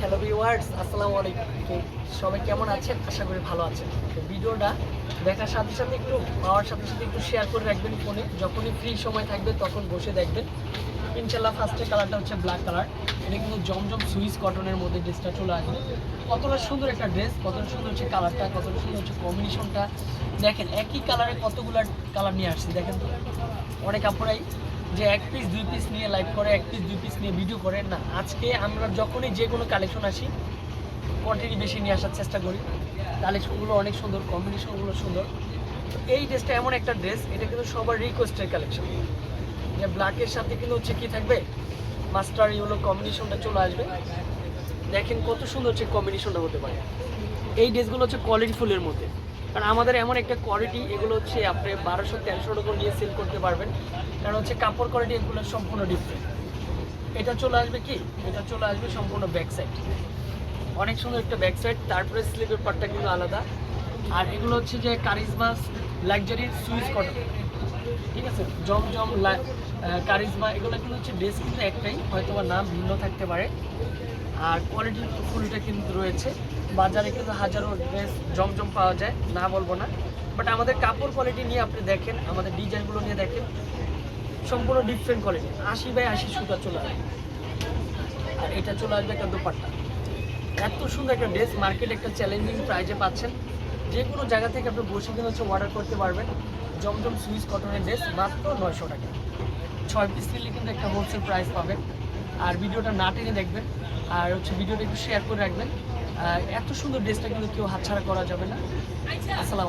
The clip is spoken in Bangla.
ভিউয়ার্স, আসসালামু আলাইকুম। সবাই কেমন আছেন? আশা করি ভালো আছেন। তো ভিডিওটা দেখার সাথে সাথে একটু, পাওয়ার সাথে সাথে একটু শেয়ার করে রাখবেন ফোনে। যখনই ফ্রি সময় থাকবে, তখন বসে দেখবেন। ইনশাল্লাহ ফার্স্টের কালারটা হচ্ছে ব্ল্যাক কালার এটা কিন্তু জমজম সুইস কটনের মধ্যে ড্রেসটা চলে আসবে। কতটা সুন্দর একটা ড্রেস কতটা সুন্দর হচ্ছে কালারটা কতটা সুন্দর হচ্ছে কম্বিনেশনটা দেখেন, একই কালারে কতগুলো কালার নিয়ে আসছে, দেখেন অনেক আপুরাই যে এক পিস দুই পিস নিয়ে লাইভ করে, এক পিস দুই পিস নিয়ে ভিডিও করে না। আজকে আমরা যখনই যে কোনো কালেকশন আসি কোয়ান্টিটি বেশি নিয়ে আসার চেষ্টা করি। কালেকশনগুলো অনেক সুন্দর কম্বিনেশনগুলো সুন্দর। এই ড্রেসটা এমন একটা ড্রেস এটা কিন্তু সবার রিকোয়েস্টের কালেকশন যে ব্ল্যাকের সাথে কিন্তু হচ্ছে কি থাকবে? মাস্টার ইউলো কম্বিনেশনটা চলে আসবে। দেখেন কত সুন্দর হচ্ছে কম্বিনেশনটা হতে পারে। এই ড্রেসগুলো হচ্ছে কোয়ালিটি ফুলের মধ্যে। কারণ আমাদের এমন একটা কোয়ালিটি এগুলো হচ্ছে আপনি বারোশো তেরোশো টাকা নিয়ে সেল করতে পারবেন। কারণ হচ্ছে কাপড় কোয়ালিটি এগুলো সম্পূর্ণ ডিফারেন্ট এটা চলে আসবে কি? এটা চলে আসবে সম্পূর্ণ ব্যাক সাইড অনেক সুন্দর একটা ব্যাক সাইড তারপরে স্লিপের পার্টটা কিন্তু আলাদা। আর এগুলো হচ্ছে যে কারিজমা লাক্সারি সুইস কটন ঠিক আছে? জমজম কারিজমা, এগুলো কিন্তু হচ্ছে ড্রেস কিন্তু একটাই হয়তো নাম ভিন্ন থাকতে পারে। আর কোয়ালিটি ফুলটা কিন্তু রয়েছে। বাজারে কিন্তু হাজারো ড্রেস জমজম পাওয়া যায়, না বলব না। বাট আমাদের কাপড় কোয়ালিটি নিয়ে আপনি দেখেন, আমাদের ডিজাইনগুলো নিয়ে দেখেন, সম্পূর্ণ ডিফারেন্ট কোয়ালিটি আশি বাই আশি সুতা চলে আসবে। আর এটা চলে আসবে একটা দোপাট্টা। এত সুন্দর একটা ড্রেস মার্কেট একটা চ্যালেঞ্জিং প্রাইজে পাচ্ছেন। যে কোনো জায়গা থেকে আপনি বসে কিনে হচ্ছে অর্ডার করতে পারবেন। জমজম সুইচ কটনের ড্রেস মাত্র নয়শো টাকা। ছয় পিস নিলে কিন্তু একটা হোলসেল প্রাইস পাবেন। আর ভিডিওটা না টেনে দেখবেন। আর হচ্ছে ভিডিওটা একটু শেয়ার করে রাখবেন। এত সুন্দর ড্রেসটা কিন্তু কেউ হাতছাড়া করা যাবে না। আসসালাম